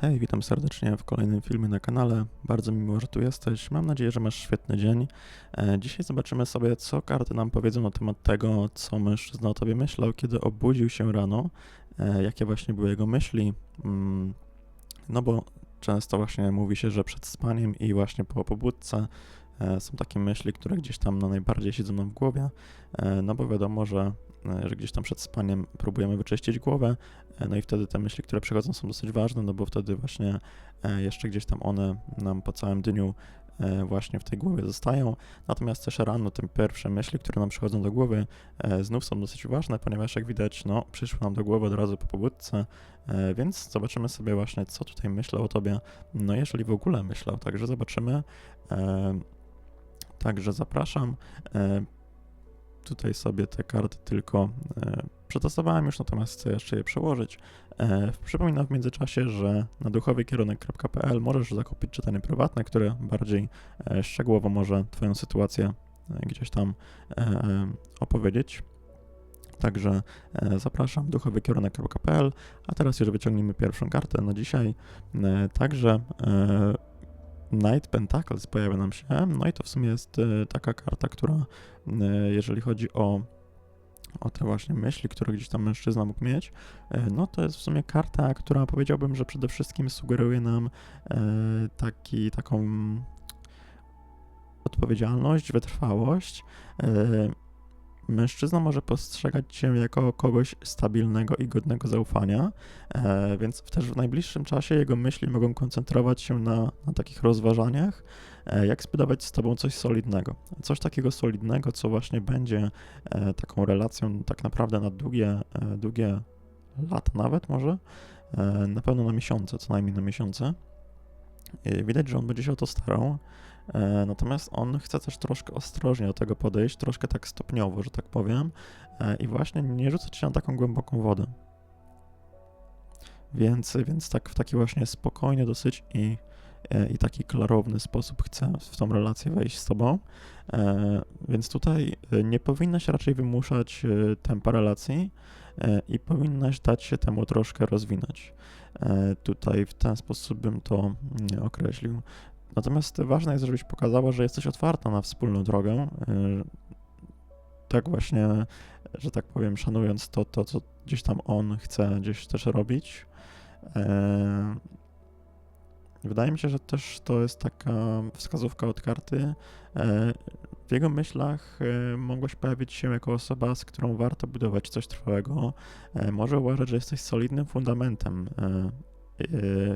Hej, witam serdecznie w kolejnym filmie na kanale. Bardzo mi miło, że tu jesteś. Mam nadzieję, że masz świetny dzień. E, Dzisiaj zobaczymy sobie, co karty nam powiedzą na temat tego, co mężczyzna o tobie myślał, kiedy obudził się rano, e, jakie właśnie były jego myśli. Mm, No bo często właśnie mówi się, że przed spaniem i właśnie po pobudce e, są takie myśli, które gdzieś tam no, najbardziej siedzą nam w głowie, no bo wiadomo, że, że gdzieś tam przed spaniem próbujemy wyczyścić głowę, E, No i wtedy te myśli, które przychodzą, są dosyć ważne, no bo wtedy właśnie e, jeszcze gdzieś tam one nam po całym dniu e, właśnie w tej głowie zostają. Natomiast też rano te pierwsze myśli, które nam przychodzą do głowy, e, znów są dosyć ważne, ponieważ jak widać, no, przyszły nam do głowy od razu po pobudce, e, więc zobaczymy sobie właśnie, co tutaj myślał o tobie, no jeżeli w ogóle myślał, także zobaczymy. E, Także zapraszam. Tutaj sobie te karty tylko e, przetestowałem już, natomiast chcę jeszcze je przełożyć. E, Przypominam w międzyczasie, że na duchowykierunek.pl możesz zakupić czytanie prywatne, które bardziej e, szczegółowo może Twoją sytuację gdzieś tam opowiedzieć. Także zapraszam duchowykierunek.pl, a teraz już wyciągnijmy pierwszą kartę na dzisiaj. Także Knight Pentacles pojawia nam się, no i to w sumie jest e, taka karta, która e, jeżeli chodzi o o te właśnie myśli, które gdzieś tam mężczyzna mógł mieć, e, no to jest w sumie karta, która powiedziałbym, że przede wszystkim sugeruje nam taki, taką odpowiedzialność, wytrwałość. Mężczyzna może postrzegać cię jako kogoś stabilnego i godnego zaufania, e, więc też w najbliższym czasie jego myśli mogą koncentrować się na, na takich rozważaniach, e, jak zbudować z tobą coś solidnego. Coś takiego solidnego, co właśnie będzie e, taką relacją tak naprawdę na długie, długie lata nawet może, na pewno na miesiące, co najmniej na miesiące. Widać, że on będzie się o to starał. E, Natomiast on chce też troszkę ostrożnie do tego podejść, troszkę tak stopniowo, że tak powiem, e, i właśnie nie rzucać się na taką głęboką wodę. Więc, więc tak w taki właśnie spokojny dosyć i, e, i taki klarowny sposób chce w tą relację wejść z tobą. Więc tutaj nie powinnaś raczej wymuszać tempa relacji i powinnaś dać się temu troszkę rozwinąć. Tutaj w ten sposób bym to mm, określił. Natomiast ważne jest, żebyś pokazała, że jesteś otwarta na wspólną drogę. e, Tak właśnie, że tak powiem, szanując to, to co gdzieś tam on chce gdzieś też robić. E, Wydaje mi się, że też to jest taka wskazówka od karty. E, W jego myślach mogłaś pojawić się jako osoba, z którą warto budować coś trwałego. Może uważać, że jesteś solidnym fundamentem,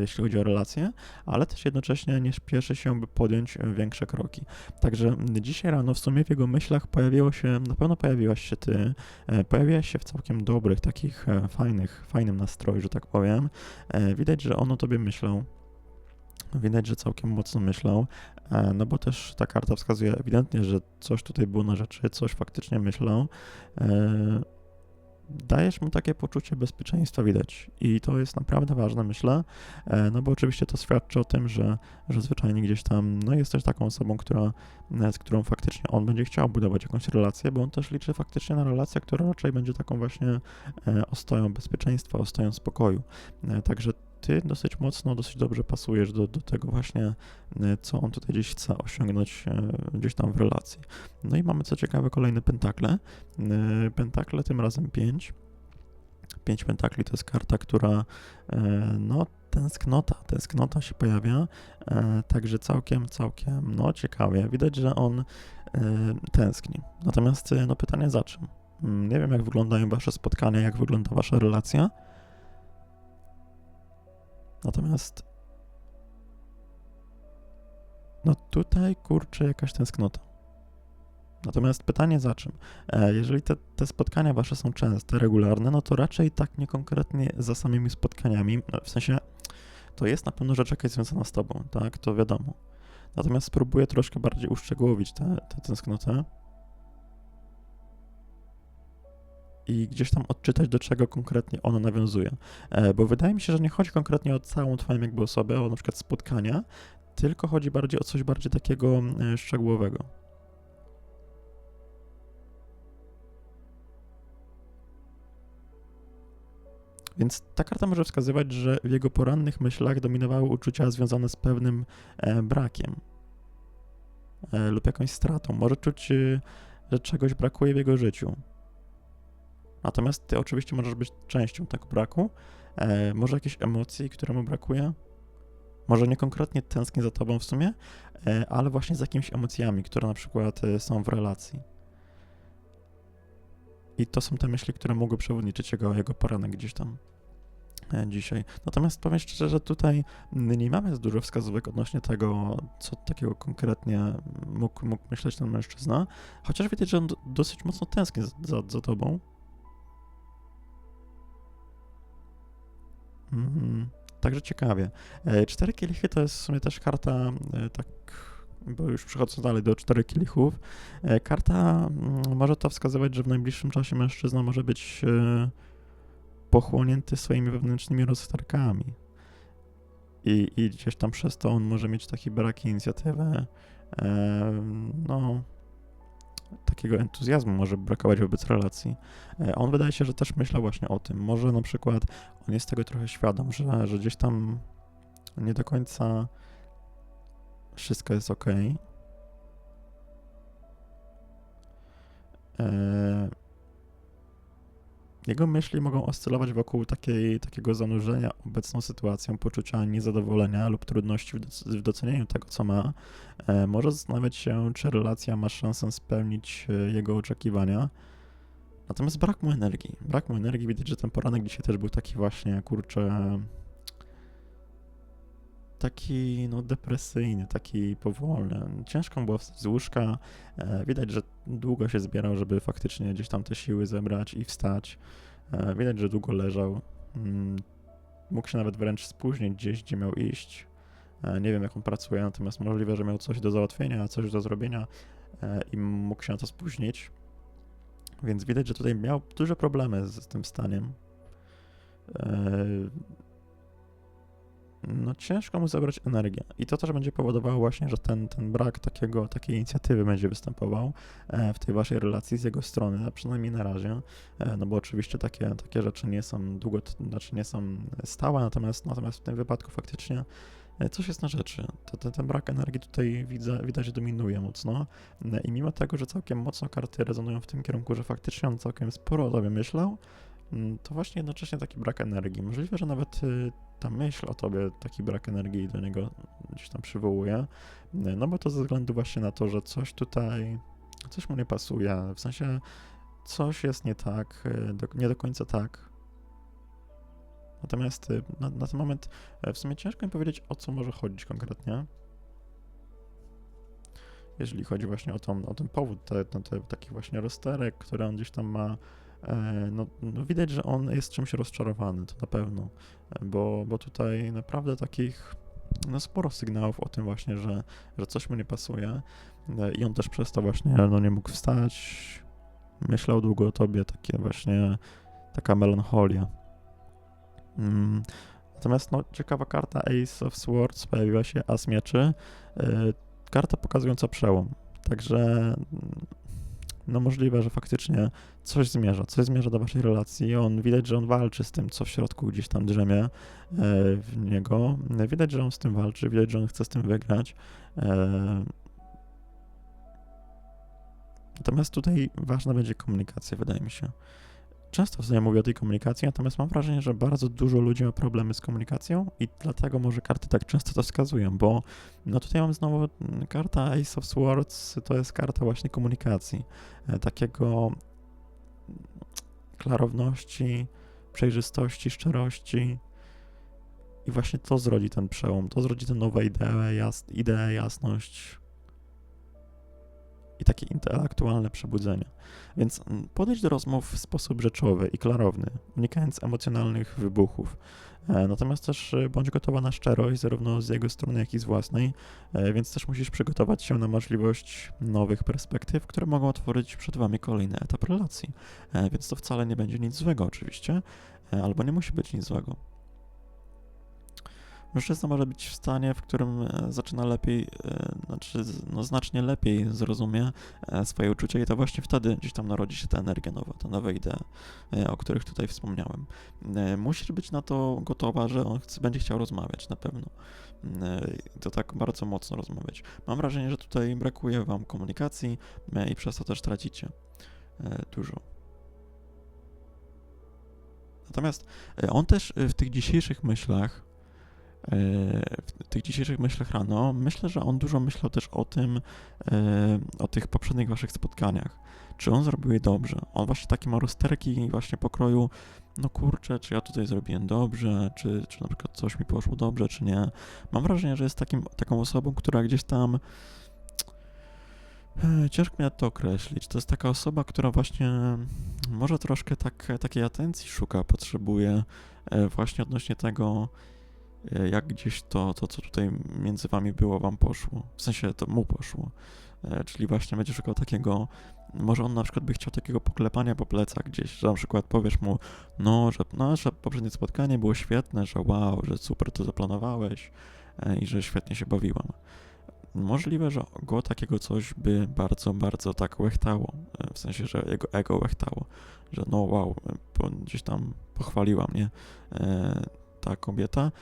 jeśli chodzi o relacje, ale też jednocześnie nie śpieszy się, by podjąć większe kroki. Także dzisiaj rano w sumie w jego myślach pojawiło się, na pewno pojawiłaś się ty, e, pojawiłaś się w całkiem dobrych, takich e, fajnych, fajnym nastroju, że tak powiem. E, Widać, że on o tobie myślał. Widać, że całkiem mocno myślał, e, no bo też ta karta wskazuje ewidentnie, że coś tutaj było na rzeczy, coś faktycznie myślał. Dajesz mu takie poczucie bezpieczeństwa, widać. I to jest naprawdę ważne, myślę, e, no bo oczywiście to świadczy o tym, że, że zwyczajnie gdzieś tam, no jesteś taką osobą, która, e, z którą faktycznie on będzie chciał budować jakąś relację, bo on też liczy faktycznie na relację, która raczej będzie taką właśnie e, ostoją bezpieczeństwa, ostoją spokoju. Także ty dosyć mocno, dosyć dobrze pasujesz do, do tego właśnie, e, co on tutaj gdzieś chce osiągnąć e, gdzieś tam w relacji. No i mamy co ciekawe kolejne pentakle. E, Pentakle tym razem 5. 5 pentakli to jest karta, która no tęsknota, tęsknota się pojawia, także całkiem, całkiem no ciekawie. Widać, że on tęskni. Natomiast no pytanie za czym? Mm, Nie wiem jak wyglądają wasze spotkania, jak wygląda wasza relacja. Natomiast no tutaj kurczę jakaś tęsknota. Natomiast pytanie za czym? E, Jeżeli te, te spotkania wasze są częste, regularne, no to raczej tak niekonkretnie za samymi spotkaniami, no, w sensie to jest na pewno rzecz jakaś związana z tobą, tak, to wiadomo. Natomiast spróbuję troszkę bardziej uszczegółowić tę tę tęsknotę i gdzieś tam odczytać, do czego konkretnie ona nawiązuje. E, Bo wydaje mi się, że nie chodzi konkretnie o całą twoją jakby osobę, o na przykład spotkania, tylko chodzi bardziej o coś bardziej takiego e, szczegółowego. Więc ta karta może wskazywać, że w jego porannych myślach dominowały uczucia związane z pewnym e, brakiem lub jakąś stratą. Może czuć, że czegoś brakuje w jego życiu. Natomiast ty oczywiście możesz być częścią tego braku. E, może jakieś emocji, które mu brakuje. Może nie konkretnie tęskni za tobą w sumie, e, ale właśnie z jakimiś emocjami, które na przykład e, są w relacji. I to są te myśli, które mogły przewodniczyć jego, jego poranek gdzieś tam e, dzisiaj. Natomiast powiem szczerze, że tutaj nie mamy dużo wskazówek odnośnie tego, co takiego konkretnie mógł, mógł myśleć ten mężczyzna, chociaż widać, że on do, dosyć mocno tęskni za, za, za tobą. Mhm. Także ciekawie. E, Cztery kielichy to jest w sumie też karta, e, tak, bo już przechodząc dalej do czterech kielichów, e, karta mm, może to wskazywać, że w najbliższym czasie mężczyzna może być pochłonięty swoimi wewnętrznymi rozterkami. I, I gdzieś tam przez to on może mieć taki brak inicjatywy, no, takiego entuzjazmu może brakować wobec relacji. E, On wydaje się, że też myślał właśnie o tym. Może na przykład on jest tego trochę świadom, że, że gdzieś tam nie do końca wszystko jest ok. Jego myśli mogą oscylować wokół takiej, takiego zanurzenia obecną sytuacją, poczucia niezadowolenia lub trudności w, doc- w docenieniu tego, co ma. E, może zastanawiać się, czy relacja ma szansę spełnić e, jego oczekiwania. Natomiast brak mu energii. Brak mu energii. Widać, że ten poranek dzisiaj też był taki właśnie, kurczę, taki no depresyjny, taki powolny. Ciężko było wstać z łóżka. E, widać, że długo się zbierał, żeby faktycznie gdzieś tam te siły zebrać i wstać. E, widać, że długo leżał. Mm, mógł się nawet wręcz spóźnić gdzieś, gdzie miał iść. E, nie wiem, jak on pracuje, natomiast możliwe, że miał coś do załatwienia, coś do zrobienia i mógł się na to spóźnić. Więc widać, że tutaj miał duże problemy z tym staniem. No ciężko mu zabrać energię. I to też będzie powodowało właśnie, że ten, ten brak takiego, takiej inicjatywy będzie występował e, w tej waszej relacji z jego strony, a przynajmniej na razie, e, no bo oczywiście takie, takie rzeczy nie są długo, znaczy nie są stałe, natomiast, natomiast w tym wypadku faktycznie e, coś jest na rzeczy. To, ten brak energii tutaj widzę, widać dominuje mocno i mimo tego, że całkiem mocno karty rezonują w tym kierunku, że faktycznie on całkiem sporo o tobie myślał, to właśnie jednocześnie taki brak energii. Możliwe, że nawet y, ta myśl o tobie taki brak energii do niego gdzieś tam przywołuje, no bo to ze względu właśnie na to, że coś tutaj, coś mu nie pasuje, w sensie coś jest nie tak, y, nie do końca tak. Natomiast y, na, na ten moment w sumie ciężko mi powiedzieć, o co może chodzić konkretnie. Jeżeli chodzi właśnie o, tą, o ten powód, te, te, te, taki właśnie rozterek, który on gdzieś tam ma, no, no widać, że on jest czymś rozczarowany, to na pewno, E, bo, bo tutaj naprawdę takich no sporo sygnałów o tym właśnie, że, że coś mu nie pasuje E, i on też przez to właśnie no, nie mógł wstać, myślał długo o tobie, takie właśnie taka melancholia. Mm. Natomiast no, ciekawa karta Ace of Swords pojawiła się, As Mieczy, e, karta pokazująca przełom. Także mm, no możliwe, że faktycznie coś zmierza, coś zmierza do waszej relacji. On widać, że on walczy z tym, co w środku gdzieś tam drzemie e, w niego. Widać, że on z tym walczy, widać, że on chce z tym wygrać. E, Natomiast tutaj ważna będzie komunikacja, wydaje mi się. Często w sumie mówię o tej komunikacji, natomiast mam wrażenie, że bardzo dużo ludzi ma problemy z komunikacją i dlatego może karty tak często to wskazują, bo no tutaj mam znowu mm, karta Ace of Swords, to jest karta właśnie komunikacji, e, takiego klarowności, przejrzystości, szczerości. I właśnie to zrodzi ten przełom, to zrodzi tę nową ideę, jas ideę, jasność i takie intelektualne przebudzenie. Więc mm, podejdź do rozmów w sposób rzeczowy i klarowny, unikając emocjonalnych wybuchów. E, Natomiast też e, bądź gotowa na szczerość, zarówno z jego strony, jak i z własnej, e, więc też musisz przygotować się na możliwość nowych perspektyw, które mogą otworzyć przed wami kolejny etap relacji. Więc to wcale nie będzie nic złego, oczywiście, albo nie musi być nic złego. Mężczyzna może być w stanie, w którym e, zaczyna lepiej, e, znaczy no, znacznie lepiej zrozumie e, swoje uczucia i to właśnie wtedy gdzieś tam narodzi się ta energia nowa, te nowe idee, e, o których tutaj wspomniałem. Musisz być na to gotowa, że on będzie chciał rozmawiać na pewno. To tak bardzo mocno rozmawiać. Mam wrażenie, że tutaj brakuje wam komunikacji i przez to też tracicie dużo. Natomiast on też w tych dzisiejszych myślach, w tych dzisiejszych myślach rano, myślę, że on dużo myślał też o tym, e, o tych poprzednich waszych spotkaniach. Czy on zrobił je dobrze? On właśnie takie ma rozterki właśnie pokroju, no kurczę, czy ja tutaj zrobiłem dobrze, czy, czy na przykład coś mi poszło dobrze, czy nie. Mam wrażenie, że jest takim, taką osobą, która gdzieś tam e, Ciężko mi to określić. To jest taka osoba, która właśnie może troszkę tak, takiej atencji szuka, potrzebuje e, właśnie odnośnie tego, e, jak gdzieś to, to, co tutaj między wami było, wam poszło. W sensie to mu poszło. E, Czyli właśnie będzie szukał takiego, może on na przykład by chciał takiego poklepania po plecach gdzieś, że na przykład powiesz mu, no, że nasze poprzednie spotkanie było świetne, że wow, że super to zaplanowałeś e, i że świetnie się bawiłam. Możliwe, że go takiego coś by bardzo, bardzo tak łechtało, e, w sensie, że jego ego łechtało, że no wow, e, gdzieś tam pochwaliła mnie e, ta kobieta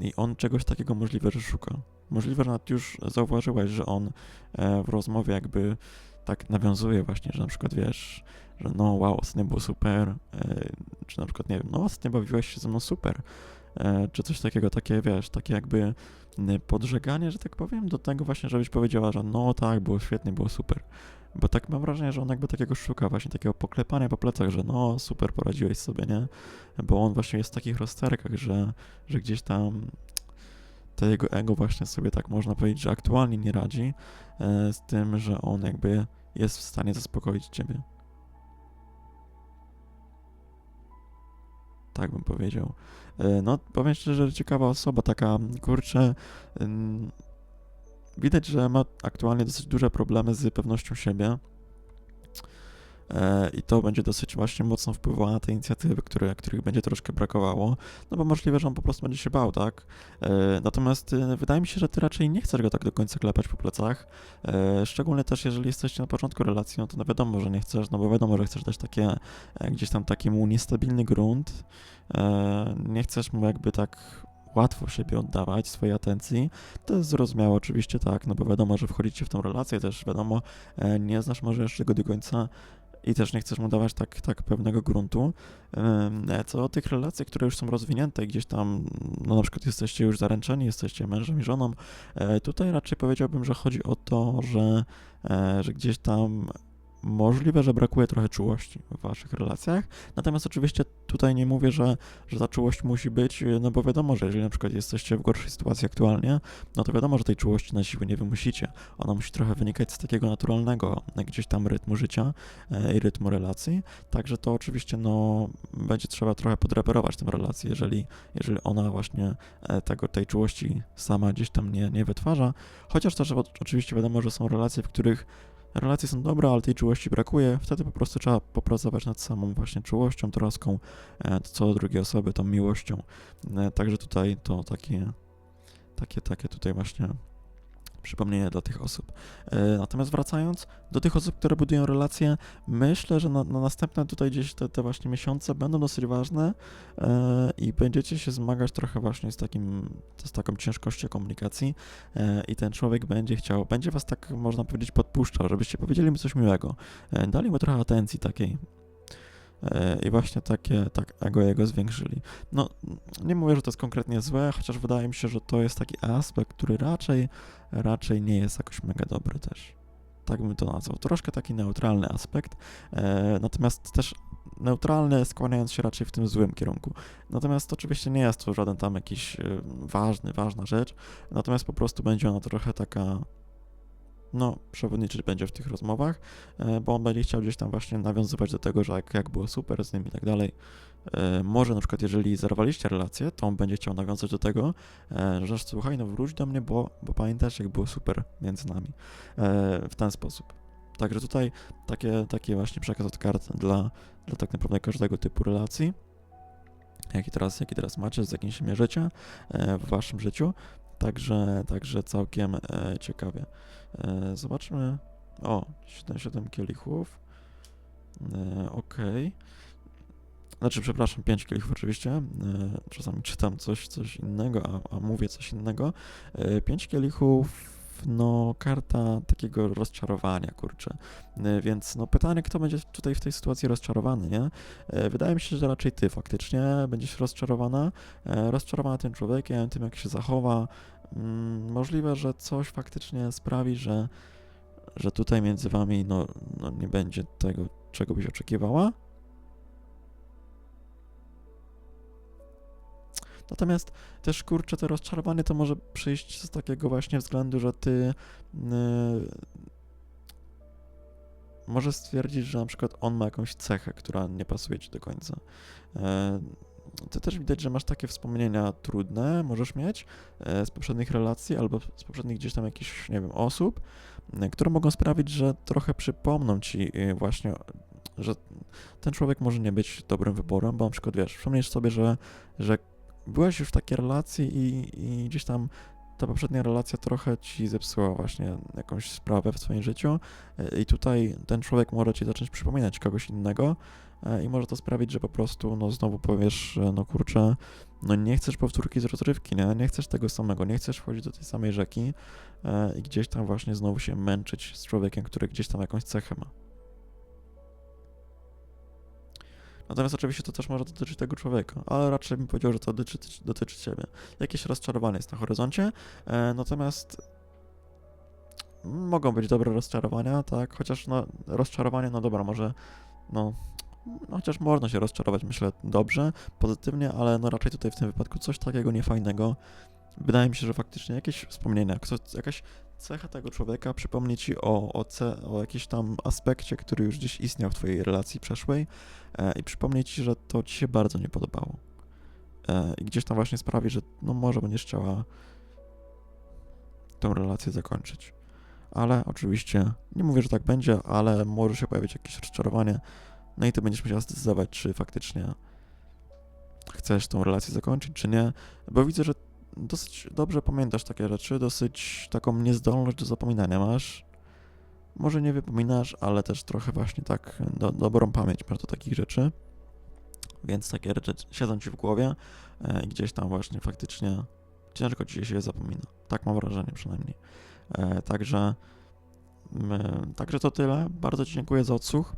i on czegoś takiego możliwe, że szuka. Możliwe, że nawet już zauważyłeś, że on e, w rozmowie jakby tak nawiązuje właśnie, że na przykład wiesz, że no wow, ostatnio było super, e, czy na przykład nie wiem, no ostatnio bawiłeś się ze mną super, czy coś takiego, takie wiesz, takie jakby y, podżeganie, że tak powiem, do tego właśnie, żebyś powiedziała, że no tak, było świetnie, było super. Bo tak mam wrażenie, że on jakby takiego szuka, właśnie takiego poklepania po plecach, że no super, poradziłeś sobie, nie? Bo on właśnie jest w takich rozterkach, że, że gdzieś tam to jego ego właśnie sobie tak można powiedzieć, że aktualnie nie radzi e, z tym, że on jakby jest w stanie zaspokoić ciebie. Tak bym powiedział. E, No, powiem szczerze, ciekawa osoba, taka, kurczę, widać, że ma aktualnie dosyć duże problemy z pewnością siebie. E, I to będzie dosyć właśnie mocno wpływało na te inicjatywy, które, których będzie troszkę brakowało. No bo możliwe, że on po prostu będzie się bał, tak? E, Natomiast e, wydaje mi się, że ty raczej nie chcesz go tak do końca klepać po plecach. Szczególnie też, jeżeli jesteście na początku relacji, no to no wiadomo, że nie chcesz, no bo wiadomo, że chcesz dać takie, gdzieś tam taki mu niestabilny grunt. Nie chcesz mu jakby tak łatwo siebie oddawać, swojej atencji. To jest zrozumiałe oczywiście, tak, no bo wiadomo, że wchodzicie w tą relację, też wiadomo, nie znasz może jeszcze go do końca i też nie chcesz mu dawać tak, tak pewnego gruntu. Co o tych relacjach, które już są rozwinięte, gdzieś tam, no na przykład jesteście już zaręczeni, jesteście mężem i żoną, e, tutaj raczej powiedziałbym, że chodzi o to, że, e, że gdzieś tam możliwe, że brakuje trochę czułości w waszych relacjach. Natomiast oczywiście tutaj nie mówię, że, że ta czułość musi być, no bo wiadomo, że jeżeli na przykład jesteście w gorszej sytuacji aktualnie, no to wiadomo, że tej czułości na siłę nie wymusicie. Ona musi trochę wynikać z takiego naturalnego e, gdzieś tam rytmu życia e, i rytmu relacji. Także to oczywiście no będzie trzeba trochę podreperować tę relację, jeżeli, jeżeli ona właśnie e, tego, tej czułości sama gdzieś tam nie, nie wytwarza. Chociaż też oczywiście wiadomo, że są relacje, w których relacje są dobre, ale tej czułości brakuje, wtedy po prostu trzeba popracować nad samą właśnie czułością, troską e, co do drugiej osoby, tą miłością. E, Także tutaj to takie, takie, takie tutaj właśnie przypomnienie dla tych osób. E, Natomiast wracając do tych osób, które budują relacje, myślę, że na, na następne tutaj gdzieś te, te właśnie miesiące będą dosyć ważne e, i będziecie się zmagać trochę właśnie z takim, z taką ciężkością komunikacji e, i ten człowiek będzie chciał, będzie was tak można powiedzieć podpuszczał, żebyście powiedzieli mu coś miłego, dali mu trochę atencji takiej i właśnie takie, tak ego jego zwiększyli. No, nie mówię, że to jest konkretnie złe, chociaż wydaje mi się, że to jest taki aspekt, który raczej, raczej nie jest jakoś mega dobry też. Tak bym to nazwał. Troszkę taki neutralny aspekt, e, natomiast też neutralny, skłaniając się raczej w tym złym kierunku. Natomiast oczywiście nie jest to żaden tam jakiś e, ważny, ważna rzecz, natomiast po prostu będzie ona trochę taka, no, przewodniczyć będzie w tych rozmowach, e, bo on będzie chciał gdzieś tam właśnie nawiązywać do tego, że jak, jak było super z nim i tak dalej. E, Może na przykład, jeżeli zerwaliście relację, to on będzie chciał nawiązać do tego, e, że słuchaj, no wróć do mnie, bo, bo pamiętasz, jak było super między nami. W ten sposób. Także tutaj takie, takie właśnie przekaz od kart dla, dla tak naprawdę każdego typu relacji. jaki teraz, jaki teraz macie, z jakim się mierzycie w waszym życiu. Także, także całkiem e, ciekawie. E, zobaczmy. O, 7, 7 kielichów. E, Okej. Znaczy, przepraszam, 5 kielichów oczywiście. Czasami czytam coś, coś innego, a, a mówię coś innego. E, 5 kielichów, no, karta takiego rozczarowania, kurczę. E, Więc, no, pytanie, kto będzie tutaj w tej sytuacji rozczarowany, nie? E, Wydaje mi się, że raczej ty faktycznie będziesz rozczarowana. E, Rozczarowana tym człowiekiem, tym jak się zachowa. Mm, Możliwe, że coś faktycznie sprawi, że, że tutaj między wami, no, no, nie będzie tego, czego byś oczekiwała. Natomiast też kurczę, to rozczarowanie to może przyjść z takiego właśnie względu, że ty yy, może stwierdzić, że na przykład on ma jakąś cechę, która nie pasuje ci do końca. Yy, to też widać, że masz takie wspomnienia trudne, możesz mieć e, z poprzednich relacji albo z poprzednich gdzieś tam jakichś, nie wiem, osób, e, które mogą sprawić, że trochę przypomną ci e, właśnie, że ten człowiek może nie być dobrym wyborem, bo na przykład wiesz, przypomnisz sobie, że, że byłeś już w takiej relacji i, i gdzieś tam ta poprzednia relacja trochę ci zepsuła właśnie jakąś sprawę w swoim życiu e, i tutaj ten człowiek może ci zacząć przypominać kogoś innego e, i może to sprawić, że po prostu no znowu powiesz, no kurczę, no nie chcesz powtórki z rozrywki, nie? Nie chcesz tego samego, nie chcesz wchodzić do tej samej rzeki e, i gdzieś tam właśnie znowu się męczyć z człowiekiem, który gdzieś tam jakąś cechę ma. Natomiast oczywiście to też może dotyczyć tego człowieka, ale raczej bym powiedział, że to dotyczy, dotyczy ciebie. Jakieś rozczarowanie jest na horyzoncie, e, natomiast mogą być dobre rozczarowania, tak, chociaż no, rozczarowanie, no dobra, może, no, no chociaż można się rozczarować, myślę, dobrze, pozytywnie, ale no raczej tutaj w tym wypadku coś takiego niefajnego. Wydaje mi się, że faktycznie jakieś wspomnienia, jakaś cecha tego człowieka przypomni ci o, o, ce, o jakimś tam aspekcie, który już gdzieś istniał w twojej relacji przeszłej e, i przypomni ci, że to ci się bardzo nie podobało. E, I gdzieś tam właśnie sprawi, że no może będziesz chciała tę relację zakończyć. Ale oczywiście, nie mówię, że tak będzie, ale może się pojawić jakieś rozczarowanie, no i ty będziesz musiała zdecydować, czy faktycznie chcesz tą relację zakończyć, czy nie, bo widzę, że dosyć dobrze pamiętasz takie rzeczy, dosyć taką niezdolność do zapominania masz. Może nie wypominasz, ale też trochę właśnie tak do, dobrą pamięć masz do takich rzeczy. Więc takie rzeczy siedzą ci w głowie e, i gdzieś tam właśnie faktycznie ciężko ci się je zapomina. Tak mam wrażenie przynajmniej. E, także, także to tyle. Bardzo ci dziękuję za odsłuch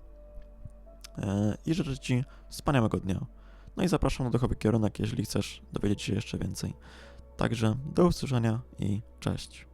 e, i życzę ci wspaniałego dnia. No i zapraszam na duchowy kierunek, jeżeli chcesz dowiedzieć się jeszcze więcej. Także do usłyszenia i cześć.